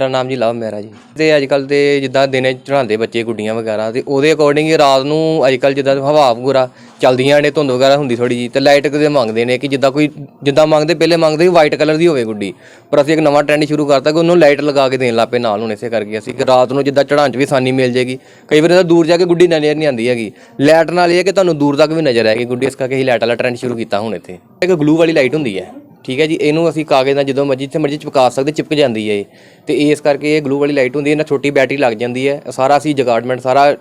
ਮੇਰਾ ਨਾਮ ਜੀ ਲਵ ਮੇਰਾ ਜੀ। ਤੇ ਅੱਜ ਕੱਲ ਤੇ ਜਿੱਦਾਂ ਦਿਨੇ ਚੜਾਉਂਦੇ ਬੱਚੇ ਗੁੱਡੀਆਂ ਵਗੈਰਾ, ਤੇ ਉਹਦੇ ਅਕੋਰਡਿੰਗ ਰਾਤ ਨੂੰ ਅੱਜ ਕੱਲ ਜਿੱਦਾਂ ਹਵਾ ਵਗੈਰਾ ਚੱਲਦੀਆਂ ਨੇ, ਧੁੰਦ ਵਗੈਰਾ ਹੁੰਦੀ ਥੋੜੀ ਜੀ ਤੇ ਲਾਈਟ ਕਦੇ ਮੰਗਦੇ ਨੇ ਕਿ ਜਿੱਦਾਂ ਕੋਈ, ਜਿੱਦਾਂ ਮੰਗਦੇ ਪਹਿਲੇ ਮੰਗਦੇ ਸੀ ਵਾਈਟ ਕਲਰ ਦੀ ਹੋਵੇ ਗੁੱਡੀ। ਪਰ ਅਸੀਂ ਇੱਕ ਨਵਾਂ ਟ੍ਰੈਂਡ ਸ਼ੁਰੂ ਕਰਤਾ ਕਿ ਉਹਨੂੰ ਲਾਈਟ ਲਗਾ ਕੇ ਦੇਣ ਲੱਪੇ ਨਾਲ ਹੁਣ ਇਸੇ ਕਰਕੇ ਅਸੀਂ। ਕਿ ਰਾਤ ਨੂੰ ਜਿੱਦਾਂ ਚੜਾਉਣ 'ਚ ਵੀ ਆਸਾਨੀ ਮਿਲ ਜੇਗੀ ਕਈ ਵਾਰ ਤਾਂ ਦੂਰ ਜਾ ਕੇ ਗੁੱਡੀ ਨਜ਼ਰ ਨਹੀਂ ਆਉਂਦੀ ਹੈਗੀ। ਲਾਈਟ ਨਾਲ ਇਹ ਹੈ ਕਿ ਤੁਹਾਨੂੰ ਦੂਰ ਤੱਕ ਵੀ ਨਜ਼ਰ ਆਏਗੀ ਗੁੱਡੀ, ਇਸ ਕਰਕੇ ਅਸੀਂ ਲਾਈਟ ਵਾਲਾ ਟ੍ਰੈਂਡ ਸ਼ੁਰੂ ਕੀਤਾ ਹੁਣ ਇੱਥੇ। ਇੱਕ ਗਲੂ ਵਾਲੀ ਲਾਈਟ ਹੁੰਦੀ ਹੈ। ਠੀਕ ਹੈ ਜੀ ਇਹਨੂੰ ਅਸੀਂ ਕਾਗਜ਼ ਨਾਲ ਜਦੋਂ ਮਰਜ਼ੀ ਜਿੱਥੇ ਮਰਜ਼ੀ ਚਿਪਕਾ ਸਕਦੇ ਚਿਪਕ ਜਾਂਦੀ ਹੈ ਇਹ। ਤੇ ਇਸ ਕਰਕੇ ਇਹ ਗਲੂ ਵਾਲੀ ਲਾਈਟ ਹੁੰਦੀ ਹੈ ਇਹਨਾਂ ਛੋਟੀ ਬੈਟਰੀ ਲੱਗ ਜਾਂਦੀ ਹੈ ਸਾਰਾ ਅਸੀਂ ਜਗਾਰਡਮੈਂਟ ਸਾਰਾ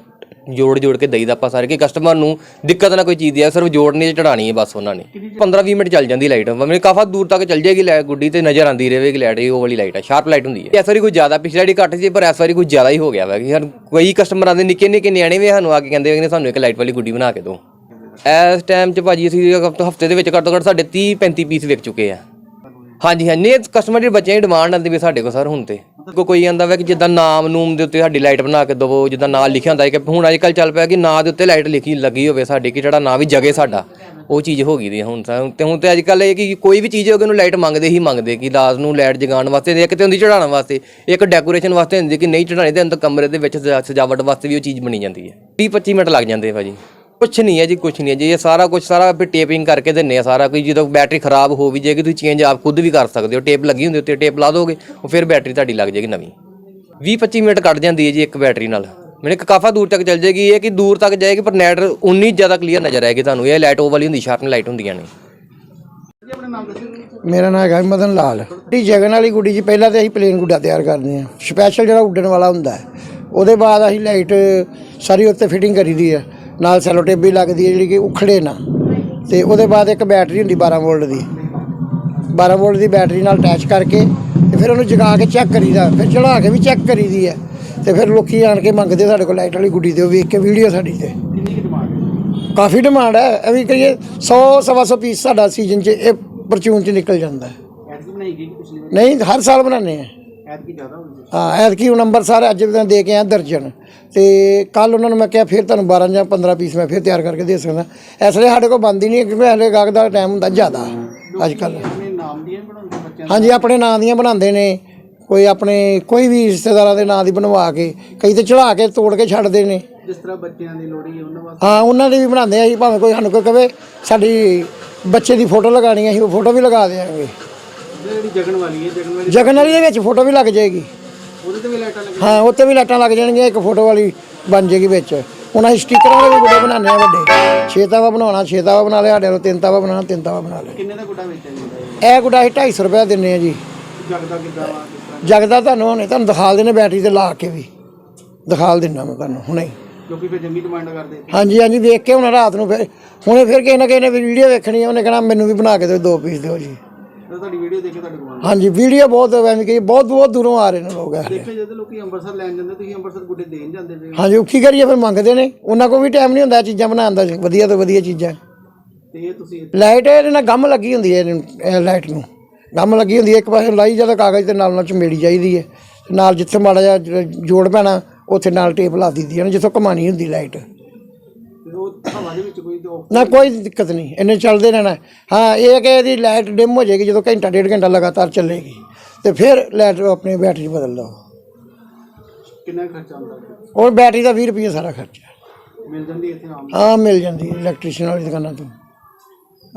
ਜੋੜ ਜੋੜ ਕੇ ਦਈਦਾ ਆਪਾਂ ਸਾਰੇ ਕਿ ਕਸਟਮਰ ਨੂੰ ਦਿੱਕਤ ਨਾ ਕੋਈ ਚੀਜ਼ ਦੀ ਹੈ ਸਿਰਫ ਜੋੜਨੀ ਤੇ ਚੜਾਣੀ ਹੈ ਬਸ ਉਹਨਾਂ ਨੇ। 15-20 ਮਿੰਟ ਚੱਲ ਜਾਂਦੀ ਲਾਈਟ ਮਤਲਬ ਕਾਫੀ ਦੂਰ ਤੱਕ ਚੱਲ ਜਾਏਗੀ ਲਾਈਟ ਗੁੱਡੀ ਤੇ ਨਜ਼ਰ ਆਂਦੀ ਰਹੇਗੀ ਲਾਈਟ ਇਹ ਉਹ ਵਾਲੀ ਲਾਈਟ ਹੈ ਸ਼ਾਰਪ ਲਾਈਟ ਹੁੰਦੀ ਹੈ। ਇਸ ਵਾਰੀ ਕੋਈ ਜ਼ਿਆਦਾ ਪਿਛਲੇ ਵਾਰੀ ਘੱਟ ਸੀ ਪਰ ਇਸ ਵਾਰੀ ਕੋਈ ਜ਼ਿਆਦਾ ਹੀ ਹੋ ਗਿਆ ਵਾ ਕਿ ਸਾਨੂੰ ਕਈ ਕਸਟਮਰਾਂ ਦੇ ਨਿੱਕੇ ਨਿੱਕੇ ਨਿਆਣੇ ਵੀ ਸਾਨੂੰ ਆ ਕੇ ਕਹਿੰਦੇ ਕਿ ਸਾਨੂੰ ਇੱਕ ਲਾਈਟ ਵਾਲੀ ਗੁੱਡੀ ਬਣਾ ਕੇ ਦਿਓ। ਇਸ ਟਾਈਮ 'ਚ ਭਾਜੀ ਅਸੀਂ ਹਫ਼ਤੇ ਦੇ ਵਿੱਚ ਘੱਟੋ ਘੱਟ ਸਾਡੇ 30 35 ਪੀਸ ਵਿਕ ਚੁੱਕੇ ਆ। ਹਾਂਜੀ ਹਾਂਜੀ, ਇਹ ਕਸਟਮਰ ਦੇ ਬੱਚਿਆਂ ਦੀ ਡਿਮਾਂਡ ਆਉਂਦੀ ਵੀ ਸਾਡੇ ਕੋਲ ਸਰ ਹੁਣ ਤੇ। ਕੋ ਕੋਈ ਆਂਦਾ ਵਾ ਕਿ ਜਿੱਦਾਂ ਨਾਮ ਨੂਮ ਦੇ ਉੱਤੇ ਸਾਡੀ ਲਾਈਟ ਬਣਾ ਕੇ ਦਵੋ, ਜਿੱਦਾਂ ਨਾਂ ਲਿਖਿਆ ਹੁੰਦਾ ਹੈ ਕਿ ਹੁਣ ਅੱਜ ਕੱਲ ਚੱਲ ਪਿਆ ਕਿ ਨਾਂ ਦੇ ਉੱਤੇ ਲਾਈਟ ਲਿਖੀ ਲੱਗੀ ਹੋਵੇ ਸਾਡੀ ਕਿ ਜਿਹੜਾ ਨਾਂ ਵੀ ਜਗੇ ਸਾਡਾ, ਉਹ ਚੀਜ਼ ਹੋ ਗਈ ਦੀ ਹੈ ਹੁਣ ਤਾਂ। ਤੇ ਹੁਣ ਤੇ ਅੱਜ ਕੱਲ ਇਹ ਕਿ ਕੋਈ ਵੀ ਚੀਜ਼ ਹੋਵੇ ਉਹਨੂੰ ਲਾਈਟ ਮੰਗਦੇ ਹੀ ਮੰਗਦੇ ਕਿ ਰਾਤ ਨੂੰ ਲਾਈਟ ਜਗਾਉਣ ਵਾਸਤੇ ਇੱਕ ਤੇ ਹੁੰਦੀ ਚੜਾਉਣ ਵਾਸਤੇ, ਇੱਕ ਡੈਕੋਰੇਸ਼ਨ ਵਾਸਤੇ ਹੁੰਦੀ ਕਿ ਨਹੀਂ ਚੜਾਣੀ ਤੇ ਅੰਦਰ ਕਮਰੇ ਦੇ ਵਿੱਚ ਸਜਾਵਟ ਵਾਸਤੇ ਵੀ ਉਹ ਚੀਜ਼ ਬਣੀ ਜਾਂਦੀ ਹੈ। 30 25 ਮਿੰਟ ਲੱਗ ਜਾਂਦੇ ਆ ਭਾਜੀ। ਕੁਛ ਨਹੀਂ ਹੈ ਜੀ, ਕੁਛ ਨਹੀਂ ਹੈ ਜੀ। ਇਹ ਸਾਰਾ ਕੁਝ ਸਾਰਾ ਫਿਰ ਟੇਪਿੰਗ ਕਰਕੇ ਦਿੰਨੇ ਆ ਸਾਰਾ ਕੁਝ ਜਦੋਂ ਬੈਟਰੀ ਖਰਾਬ ਹੋ ਵੀ ਜਾਏਗੀ, ਤੁਸੀਂ ਚੇਂਜ ਆਪ ਖੁਦ ਵੀ ਕਰ ਸਕਦੇ ਹੋ। ਟੇਪ ਲੱਗੀ ਹੁੰਦੀ ਉੱਤੇ ਟੇਪ ਲਾ ਦੋਗੇ, ਉਹ ਫਿਰ ਬੈਟਰੀ ਤੁਹਾਡੀ ਲੱਗ ਜਾਏਗੀ ਨਵੀਂ। 20 25 ਮਿੰਟ ਕੱਢ ਜਾਂਦੀ ਹੈ ਜੀ ਇੱਕ ਬੈਟਰੀ ਨਾਲ। ਮੈਨੂੰ ਕਾਫਾ ਦੂਰ ਤੱਕ ਚੱਲ ਜਾਏਗੀ, ਇਹ ਕਿ ਦੂਰ ਤੱਕ ਜਾਏਗੀ, ਪਰ ਨੈਟ ਉਨੀ ਜ਼ਿਆਦਾ ਕਲੀਅਰ ਨਜ਼ਰ ਆਏਗੀ ਤੁਹਾਨੂੰ। ਇਹ ਲਾਈਟ ਉਹ ਵਾਲੀ ਹੁੰਦੀ ਸ਼ਾਰਪ ਲਾਈਟ ਹੁੰਦੀਆਂ ਨੇ। ਮੇਰਾ ਨਾਮ ਹੈਗਾ ਮਦਨ ਲਾਲ। ਟੀ ਜਗਨ ਵਾਲੀ ਗੁੱਡੀ ਜੀ, ਪਹਿਲਾਂ ਤੇ ਅਸੀਂ ਪਲੇਨ ਗੁੱਡਾ ਤਿਆਰ ਕਰਦੇ ਹਾਂ। ਸਪੈਸ਼ਲ ਜਿਹੜਾ ਉੱਡਣ ਵਾਲਾ ਹੁੰਦਾ ਉਹਦੇ ਬਾਅਦ ਅਸੀਂ ਲਾਈਟ ਸਾਰੀ ਉੱਤੇ ਫਿਟਿੰਗ ਕਰੀਦੀ ਹੈ। ਨਾਲ ਸੈਲੋ ਟੇਪ ਵੀ ਲੱਗਦੀ ਹੈ ਜਿਹੜੀ ਕਿ ਉਖੜੇ ਨਾ। ਤੇ ਉਹਦੇ ਬਾਅਦ ਇੱਕ ਬੈਟਰੀ ਹੁੰਦੀ 12 ਵੋਲਟ ਦੀ। 12 ਵੋਲਟ ਦੀ ਬੈਟਰੀ ਨਾਲ ਅਟੈਚ ਕਰਕੇ ਤੇ ਫਿਰ ਉਹਨੂੰ ਜਗਾ ਕੇ ਚੈੱਕ ਕਰੀਦਾ ਫਿਰ ਚੜਾ ਕੇ ਵੀ ਚੈੱਕ ਕਰੀਦੀ ਹੈ। ਤੇ ਫਿਰ ਲੋਕੀ ਆਣ ਕੇ ਮੰਗਦੇ ਸਾਡੇ ਕੋਲ ਲਾਈਟ ਵਾਲੀ ਗੁੱਡੀ ਉਹ ਵੇਖ ਕੇ ਵੀਡੀਓ ਸਾਡੀ ਤੇ। ਕਾਫੀ ਡਿਮਾਂਡ ਹੈ। ਇਹ ਵੀ ਕਹੀਏ 100 ਸਵਾ ਸੌ ਪੀਸ ਸਾਡਾ ਸੀਜ਼ਨ 'ਚ ਇਹ ਪਰਚੂਨ 'ਚ ਨਿਕਲ ਜਾਂਦਾ ਹੈ। ਨਹੀਂ ਹਰ ਸਾਲ ਬਣਾਉਂਦੇ ਆ। ਹਾਂ ਐਤਕੀ ਉਹ ਨੰਬਰ ਸਾਰੇ ਅੱਜ ਵੀ ਮੈਂ ਦੇ ਕੇ ਆਇਆ ਦਰਜਨ। ਤੇ ਕੱਲ ਉਹਨਾਂ ਨੂੰ ਮੈਂ ਕਿਹਾ ਫਿਰ ਤੁਹਾਨੂੰ 12 ਜਾਂ 15 ਪੀਸ ਮੈਂ ਫਿਰ ਤਿਆਰ ਕਰਕੇ ਦੇ ਸਕਦਾ। ਇਸ ਲਈ ਸਾਡੇ ਕੋਲ ਬੰਦੀ ਨਹੀਂ ਕਿਉਂਕਿ ਹਲੇ ਗਾਹਕ ਦਾ ਟਾਈਮ ਹੁੰਦਾ ਜ਼ਿਆਦਾ ਅੱਜ ਕੱਲ ਹਾਂਜੀ ਆਪਣੇ ਨਾਂ ਦੀਆਂ ਬਣਾਉਂਦੇ ਨੇ। ਕੋਈ ਆਪਣੇ ਕੋਈ ਵੀ ਰਿਸ਼ਤੇਦਾਰਾਂ ਦੇ ਨਾਂ ਦੀ ਬਣਵਾ ਕੇ ਕਈ ਤੇ ਚੜਾ ਕੇ ਤੋੜ ਕੇ ਛੱਡਦੇ ਨੇ। ਜਿਸ ਤਰ੍ਹਾਂ ਬੱਚਿਆਂ ਦੀ ਲੋੜੀ ਉਹਨਾਂ ਵਾਸਤੇ। ਹਾਂ ਉਹਨਾਂ ਦੀ ਵੀ ਬਣਾਉਂਦੇ ਆ ਅਸੀਂ ਭਾਵੇਂ ਕੋਈ ਸਾਨੂੰ ਕੋਈ ਕਵੇ ਸਾਡੀ ਬੱਚੇ ਦੀ ਫੋਟੋ ਲਗਾਣੀ ਹੈ ਅਸੀਂ ਉਹ ਫੋਟੋ ਵੀ ਲਗਾ ਦੇਵਾਂਗੇ ਜਿਹੜੀ ਜਗਣ ਵਾਲੀ ਹੈ ਜਗਣ ਵਾਲੀ ਜਗਨ ਵਾਲੀ ਦੇ ਵਿੱਚ ਫੋਟੋ ਵੀ ਲੱਗ ਜਾਏਗੀ। ਉਹਦੇ ਤੇ ਵੀ ਲਾਈਟਾਂ ਲੱਗੀਆਂ? ਹਾਂ ਉੱਤੇ ਵੀ ਲਾਈਟਾਂ ਲੱਗ ਜਾਣਗੀਆਂ ਇੱਕ ਫੋਟੋ ਵਾਲੀ ਬਣ ਜਾਏਗੀ ਵਿੱਚ। ਹੁਣ ਅਸੀਂ ਸਟicker ਵਾਲੇ ਵੀ ਗੁੱਡੇ ਬਣਾਉਂਦੇ ਆ ਵੱਡੇ। ਛੇ ਤਾਵਾ ਬਣਾਉਣਾ ਛੇ ਤਾਵਾ ਬਣਾ ਲਿਆ ਸਾਡੇ ਨੂੰ ਤਿੰਨ ਤਾਵਾ ਬਣਾਉਣਾ ਤਿੰਨ ਤਾਵਾ ਬਣਾ ਲਿਆ। ਕਿੰਨੇ ਦਾ ਗੁੱਡਾ ਵੇਚਿਆ ਜਾਂਦਾ ਹੈ ਇਹ ਗੁੱਡਾ ਅਸੀਂ 250 ਰੁਪਏ ਦਿੰਨੇ ਆ ਜੀ। ਜਗਦਾ ਕਿੱਦਾਂ ਵਾ? ਕਿਸ ਤਰ੍ਹਾਂ? ਜਗਦਾ ਤੁਹਾਨੂੰ ਹੁਣੇ ਤੁਹਾਨੂੰ ਦਿਖਾ ਦੇਣੇ ਬੈਟਰੀ ਤੇ ਲਾ ਕੇ ਵੀ। ਦਿਖਾ ਦਿੰਦਾ ਮੈਂ ਤੁਹਾਨੂੰ ਹੁਣੇ ਹੀ। ਲੋਕੀ ਫਿਰ ਜੰਗੀ ਡਿਮਾਂਡ ਕਰਦੇ। ਹਾਂਜੀ ਹਾਂਜੀ ਵੇਖ ਕੇ ਹੁਣ ਰਾਤ ਨੂੰ ਫਿਰ ਹੁਣੇ ਫਿਰ ਕਿਸੇ ਨਾ ਕਿਸੇ ਨੇ ਵੀਡੀਓ ਵੇਖਣੀ ਹੈ ਉਹਨੇ ਕਹਿਣਾ ਮੈਨੂੰ ਵੀ ਬਣਾ ਕੇ ਦਿਓ ਦੋ ਪੀਸ ਦਿਓ ਜੀ। ਤਾਂ ਤੁਹਾਡੀ ਵੀਡੀਓ ਦੇਖ ਕੇ ਤੁਹਾਡੇ ਕੋਲ ਆਉਂਦੇ ਹਾਂਜੀ ਵੀਡੀਓ ਬਹੁਤ ਐਵੇਂ ਕਿ ਬਹੁਤ ਬਹੁਤ ਦੂਰੋਂ ਆ ਰਹੇ ਨੇ ਲੋਕ ਇਹ ਦੇਖਿਆ ਜਦੋਂ ਲੋਕੀ ਅੰਮ੍ਰਿਤਸਰ ਲੈਣ ਜਾਂਦੇ ਤੁਸੀਂ ਅੰਮ੍ਰਿਤਸਰ ਗੁੱਡੇ ਦੇਣ ਜਾਂਦੇ ਪਏ ਹੋ। ਹਾਂਜੀ ਉਹ ਕੀ ਕਰੀਏ ਫਿਰ ਮੰਗਦੇ ਨੇ। ਉਹਨਾਂ ਕੋਲ ਵੀ ਟਾਈਮ ਨਹੀਂ ਹੁੰਦਾ ਇਹ ਚੀਜ਼ਾਂ ਬਣਾਉਣ ਦਾ ਵਧੀਆ ਤੋਂ ਵਧੀਆ ਚੀਜ਼ਾਂ। ਤੇ ਇਹ ਤੁਸੀਂ ਲਾਈਟ ਇਹਦੇ ਨਾਲ ਗਮ ਲੱਗੀ ਹੁੰਦੀ ਹੈ ਇਹਨੂੰ- ਇਹ ਲਾਈਟ ਨੂੰ। ਗਮ ਲੱਗੀ ਹੁੰਦੀ ਹੈ ਇੱਕ ਪਾਸੇ ਲਾਈ ਜਦੋਂ ਕਾਗਜ਼ ਤੇ ਨਾਲ ਨਾਲ ਚਮੇੜੀ ਚਾਹੀਦੀ ਹੈ। ਨਾਲ ਜਿੱਥੇ ਮਾੜਾ ਜਿਹਾ ਜ- ਜੋੜ ਪੈਣਾ ਉੱਥੇ ਨਾਲ ਟੇਪ ਲਾ ਦਿੱਤੀ ਹੈ ਜਿੱਥੋਂ ਕਮਾਣੀ ਹੁੰਦੀ ਲਾਈਟ ਹਵਾ ਦੇ ਵਿੱਚ ਕੋਈ ਦੋ ਨਾ ਕੋਈ ਦਿੱਕਤ ਨਹੀਂ ਇਹਨੇ ਚੱਲਦੇ ਰਹਿਣਾ। ਹਾਂ ਇਹ ਹੈ ਕਿ ਇਹਦੀ ਲਾਈਟ ਡਿਮ ਹੋ ਜਾਏਗੀ ਜਦੋਂ ਘੰਟਾ ਡੇਢ ਘੰਟਾ ਲਗਾਤਾਰ ਚੱਲੇਗੀ। ਤੇ ਫਿਰ ਲਾਈਟ ਆਪਣੀ ਬੈਟਰੀ ਬਦਲ ਲਓ। ਕਿੰਨਾ ਖਰਚਾ ਆਉਂਦਾ? ਉਹ ਬੈਟਰੀ ਦਾ 20 ਰੁਪਏ ਸਾਰਾ ਖਰਚਾ। ਮਿਲ ਜਾਂਦੀ ਇੱਥੇ ਆਮ? ਹਾਂ ਮਿਲ ਜਾਂਦੀ ਇਲੈਕਟ੍ਰੀਸ਼ੀਅਨ ਵਾਲੀ ਦੁਕਾਨਾਂ ਤੋਂ।